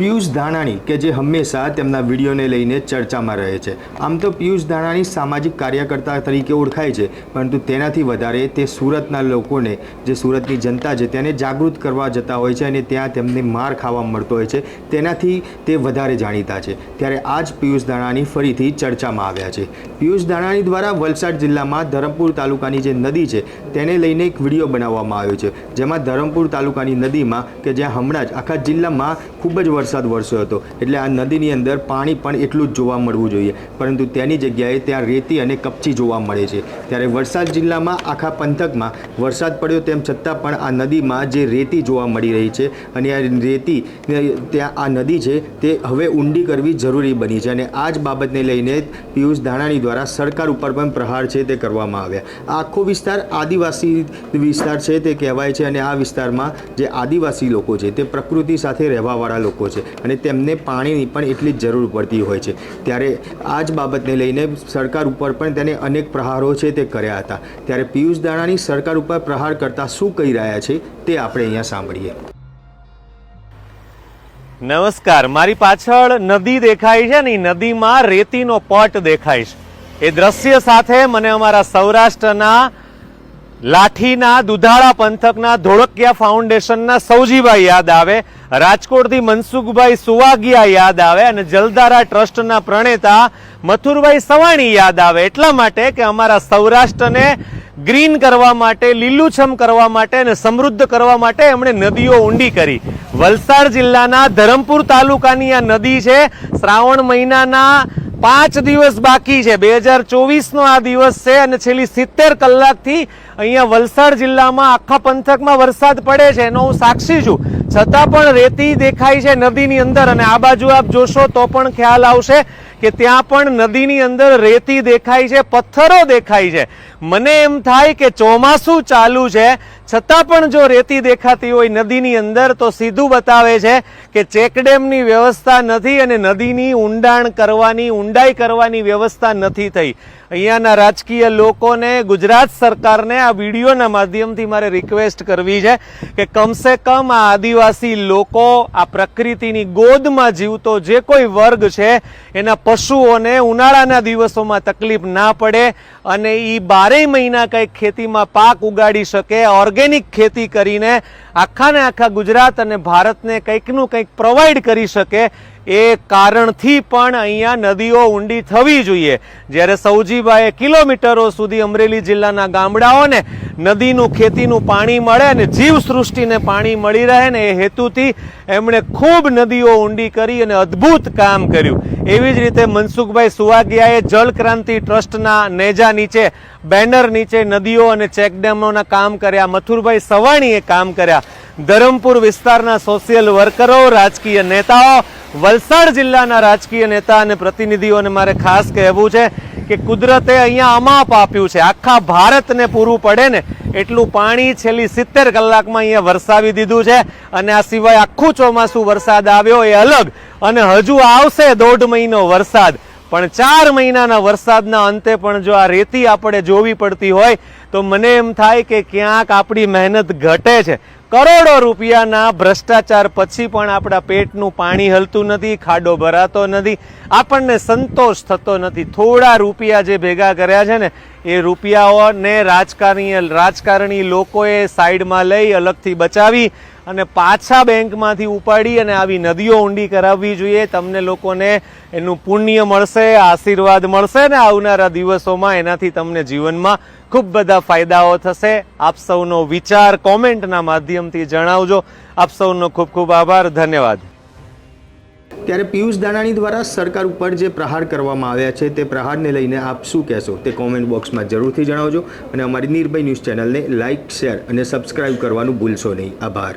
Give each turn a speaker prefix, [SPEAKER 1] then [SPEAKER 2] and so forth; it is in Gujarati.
[SPEAKER 1] પિયુષ ધાનાણી, કે જે હંમેશા તેમના વિડીયોને લઈને ચર્ચામાં રહે છે. આમ તો પિયુષ ધાનાણી સામાજિક કાર્યકર્તા તરીકે ઓળખાય છે, પરંતુ તેનાથી વધારે તે સુરતના લોકોને, જે સુરતની જનતા છે, તેને જાગૃત કરવા જતા હોય છે અને ત્યાં તેમને માર ખાવા મળતો હોય છે. તેનાથી તે વધારે જાણીતા છે. ત્યારે આજ પિયુષ ધાનાણી ફરીથી ચર્ચામાં આવ્યા છે. પિયુષ ધાનાણી દ્વારા વલસાડ જિલ્લામાં ધરમપુર તાલુકાની જે નદી છે, તેને લઈને એક વીડિયો બનાવવામાં આવ્યો છે, જેમાં ધરમપુર તાલુકાની નદીમાં, કે જ્યાં હમણાં જ આખા જિલ્લામાં ખૂબ જ વરસાદ વરસ્યો હતો. એટલે આ નદીની અંદર પાણી પણ એટલું જ જોવા મળવું જોઈએ. પરંતુ તેની જગ્યાએ ત્યાં રેતી અને કપચી જોવા મળે છે. ત્યારે વલસાડ જિલ્લામાં આખા પંથકમાં વરસાદ પડ્યો તેમ છતાં પણ આ નદીમાં જે રેતી જોવા મળી રહી છે અને આ રેતી ત્યાં આ નદી છે તે હવે ઊંડી કરવી જરૂરી બની છે અને આ જ બાબતને લઈને પિયુષ ધાણાણી દ્વારા સરકાર ઉપર પણ પ્રહાર છે તે કરવામાં આવ્યા. આખો વિસ્તાર આદિવાસી વિસ્તાર છે તે કહેવાય છે અને આ વિસ્તારમાં જે આદિવાસી લોકો છે તે પ્રકૃતિ સાથે રહેવાવાળા લોકો છે. અને તેમને પાણીની પણ એટલી જ જરૂર પડતી હોય છે. ત્યારે આ જ બાબતને લઈને સરકાર ઉપર પણ તેને અનેક પ્રહારો છે તે કર્યા હતા. ત્યારે પિયુષ દાણાની સરકાર ઉપર પ્રહાર કરતા શું કહી રહ્યા છે તે આપણે અહીંયા સાંભળીએ.
[SPEAKER 2] નમસ્કાર. મારી પાછળ નદી દેખાય છે ને નદીમાં રેતીનો પટ દેખાય છે. એ દ્રશ્ય સાથે મને અમારા સૌરાષ્ટ્રના લાઠીના દુધાળા પંથકના ધોળકિયા ફાઉન્ડેશનના સૌજીભાઈ યાદ આવે, રાજકોટથી મનસુખભાઈ સુવાગિયા યાદ આવે અને જલધારા ટ્રસ્ટના પ્રણેતા મથુરભાઈ સવાણી યાદ આવે. એટલા માટે કે અમારા સૌરાષ્ટ્રને ગ્રીન કરવા માટે, લીલુંછમ કરવા માટે અને સમૃદ્ધ કરવા માટે એમણે નદીઓ ઊંડી કરી. વલસાડ જિલ્લાના ધરમપુર તાલુકાની આ નદી છે, શ્રાવણ મહિનાના પાંચ દિવસ બાકી છે. બે હજાર ચોવીસનો આ દિવસ છે અને છેલ્લી સિત્તેર કલાકથી અહીંયા વલસાડ જિલ્લામાં આખા પંથકમાં વરસાદ પડે છે એનો હું સાક્ષી છું. છતાં પણ રેતી દેખાય છે નદીની અંદર અને આ બાજુ આપ જોશો તો પણ ખ્યાલ આવશે કે ત્યાં પણ નદીની અંદર રેતી દેખાય છે, પથ્થરો દેખાય છે. મને એમ થાય કે ચોમાસું ચાલુ છે, છતાં પણ જો રેતી દેખાતી હોય નદીની અંદર, તો સીધું બતાવે છે કે ચેકડેમની વ્યવસ્થા નથી અને નદીની ઊંડાણ કરવાની, ઊંડાઈ કરવાની વ્યવસ્થા નથી થઈ. અહીંયાના રાજકીય લોકોને, ગુજરાત સરકારને આ વિડીયોના માધ્યમથી મારે રિક્વેસ્ટ કરવી છે કે કમસે કમ આ આદિવાસી લોકો આ પ્રકૃતિની ગોદમાં જીવતો જે કોઈ વર્ગ છે, એના પશુઓને ઉનાળાના દિવસોમાં તકલીફ ના પડે અને એ બારેય મહિના કંઈક ખેતીમાં પાક ઉગાડી શકે ઓર્ગેનિક ખેતી કરીને આખા ને આખા ગુજરાત અને ભારતને કંઈકનું કંઈક પ્રોવાઈડ કરી શકે એ કારણથી પણ અહીંયા નદીઓ ઊંડી થવી જોઈએ. જ્યારે સૌજીભાઈએ કિલોમીટરો સુધી અમરેલી જિલ્લાના ગામડાઓને નદીનું, ખેતીનું પાણી મળે અને જીવસૃષ્ટિને પાણી મળી રહે ને એ હેતુથી એમણે ખૂબ નદીઓ ઊંડી કરી અને અદ્ભુત કામ કર્યું. એવી જ રીતે મનસુખભાઈ સુવાગિયાએ જળ ક્રાંતિ ટ્રસ્ટના નેજા નીચે, બેનર નીચે નદીઓ અને ચેકડેમોના કામ કર્યા, મથુરભાઈ સવાણીએ કામ કર્યા. ધરમપુર વિસ્તારના સોશિયલ વર્કરો, રાજકીય નેતાઓ, વલસાડ જિલ્લાના રાજકીય નેતા અને પ્રતિનિધિઓને મારે ખાસ કહેવું છે કે કુદરતે અહીંયા અમાપ આપ્યું છે. આખા ભારતને પૂરું પડે ને એટલું પાણી છેલ્લી સિત્તેર કલાકમાં અહીંયા વરસાવી દીધું છે અને આ સિવાય આખું ચોમાસું વરસાદ આવ્યો એ અલગ અને હજુ આવશે દોઢ મહિનો વરસાદ. પણ ચાર મહિનાના વરસાદના અંતે પણ જો આ રેતી આપણે જોવી પડતી હોય તો મને એમ થાય કે ક્યાંક આપણી મહેનત ઘટે છે. કરોડો રૂપિયાના ભ્રષ્ટાચાર પછી પણ આપણા પેટનું પાણી હલતું નથી, ખાડો ભરાતો નથી, આપણને સંતોષ થતો નથી. થોડા રૂપિયા જે ભેગા કર્યા છે ને, એ રૂપિયાઓને રાજકારણી રાજકારણી લોકોએ સાઈડમાં લઈ અલગથી બચાવી અને પાછા બેંકમાંથી ઉપાડી અને આવી નદીઓ ઊંડી કરાવવી જોઈએ. તમને લોકોને એનું પુણ્ય મળશે, આશીર્વાદ મળશે ને આવનારા દિવસોમાં એનાથી તમને જીવનમાં ખૂબ બધા ફાયદાઓ થશે. આપ સૌનો વિચાર કોમેન્ટના માધ્યમથી જણાવજો. આપ સૌનો ખૂબ ખૂબ આભાર. ધન્યવાદ.
[SPEAKER 1] ત્યારે પિયુષ દાણાણી દ્વારા સરકાર ઉપર જે પ્રહાર કરવામાં આવ્યા છે તે પ્રહારને લઈને આપ શું કહેશો? તે કોમેન્ટ બોક્સમાં જરૂરથી જણાવજો અને અમારી નિર્ભય ન્યૂઝ ચેનલને લાઇક શેર અને સબસ્ક્રાઇબ કરવાનું ભૂલશો નહીં. આભાર.